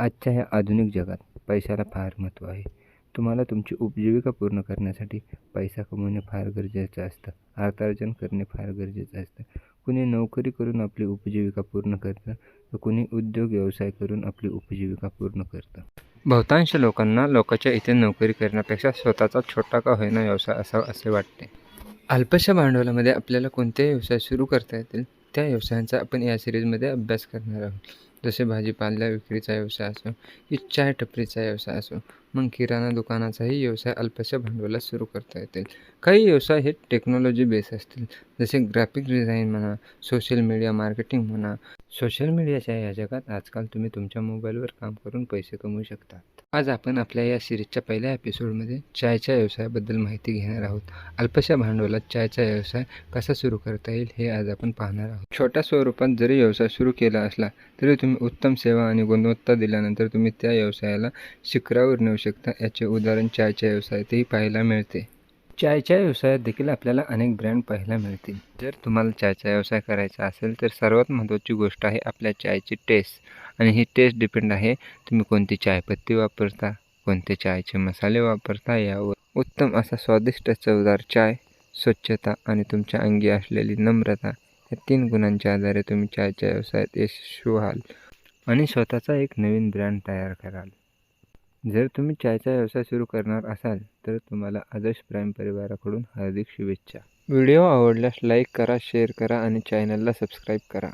आजच्या ह्या आधुनिक जगात पैशाला फार महत्त्व आहे. तुम्हाला तुमची उपजीविका पूर्ण करण्यासाठी पैसा कमवणे फार गरजेचं असतं. अर्थार्जन करणे फार गरजेचं असतं. कुणी नोकरी करून आपली उपजीविका पूर्ण करतं तर कुणी उद्योग व्यवसाय करून आपली उपजीविका पूर्ण करतं. बहुतांश लोकांना लोकांच्या इथे नोकरी करण्यापेक्षा स्वतःचा छोटा का होईना व्यवसाय असावा असे वाटते. अल्पशा भांडवलामध्ये आपल्याला कोणतेही व्यवसाय सुरू करता येतील? त्या व्यवसायांचा आपण या सिरीजमध्ये अभ्यास करणार आहोत. जसे भाजीपाला विक्रीचा व्यवसाय असो की चाय टपरीचा व्यवसाय असो मग किराणा दुकानाचाही व्यवसाय अल्पशा भांडवलात सुरू करता येतील. काही व्यवसाय हे टेक्नॉलॉजी बेस असतील. जसे ग्राफिक डिझाईन म्हणा सोशल मीडिया मार्केटिंग म्हणा सोशल मीडियाच्या या जगात आजकाल तुम्ही तुमच्या मोबाईलवर काम करून पैसे कमवू शकता आज आपण आपल्या या सिरीजच्या पहिल्या एपिसोडमध्ये चायच्या व्यवसायाबद्दल माहिती घेणार आहोत. अल्पशा भांडवलात चायचा व्यवसाय कसा सुरू करता येईल हे आज आपण पाहणार आहोत. छोट्या स्वरूपात जरी व्यवसाय सुरू केला असला तरी तुम्ही उत्तम सेवा आणि गुणवत्ता दिल्यानंतर तुम्ही त्या व्यवसायाला शिखरावर नेऊ शकता याचे उदाहरण चायच्या व्यवसायातही पाहायला मिळते. चायच्या व्यवसायात देखील आपल्याला अनेक ब्रँड पाहायला मिळतील. जर तुम्हाला चायचा व्यवसाय करायचा असेल तर सर्वात महत्त्वाची गोष्ट आहे आपल्या चायची टेस्ट आणि ही टेस्ट डिपेंड आहे तुम्ही कोणती चायपत्ती वापरता कोणते चायचे मसाले वापरता यावर. उत्तम असा स्वादिष्ट चवदार चाय स्वच्छता आणि तुमच्या अंगी असलेली नम्रता या तीन गुणांच्या आधारे तुम्ही चायच्या व्यवसायात यशस्वी व्हाल. आणि स्वतःचा एक नवीन ब्रँड तयार कराल. जर तुम्ही चायचा व्यवसाय सुरू करणार असाल तर तुम्हाला आदर्श प्राईम परिवाराकडून हार्दिक शुभेच्छा. व्हिडिओ आवडल्यास लाईक करा शेअर करा आणि चॅनलला सबस्क्राईब करा.